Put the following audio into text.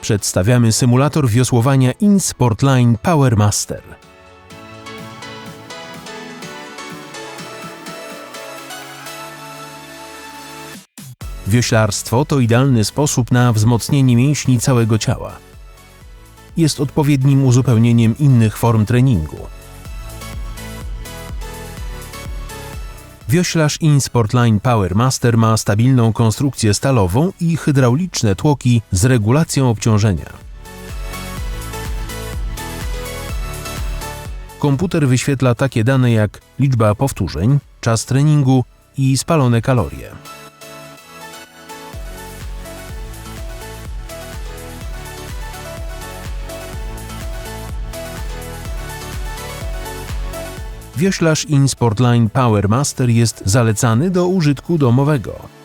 Przedstawiamy symulator wiosłowania InSportline PowerMaster. Wioślarstwo to idealny sposób na wzmocnienie mięśni całego ciała. Jest odpowiednim uzupełnieniem innych form treningu. Wioślarz InSportline PowerMaster ma stabilną konstrukcję stalową i hydrauliczne tłoki z regulacją obciążenia. Komputer wyświetla takie dane jak liczba powtórzeń, czas treningu i spalone kalorie. Wioślarz InSportline PowerMaster jest zalecany do użytku domowego.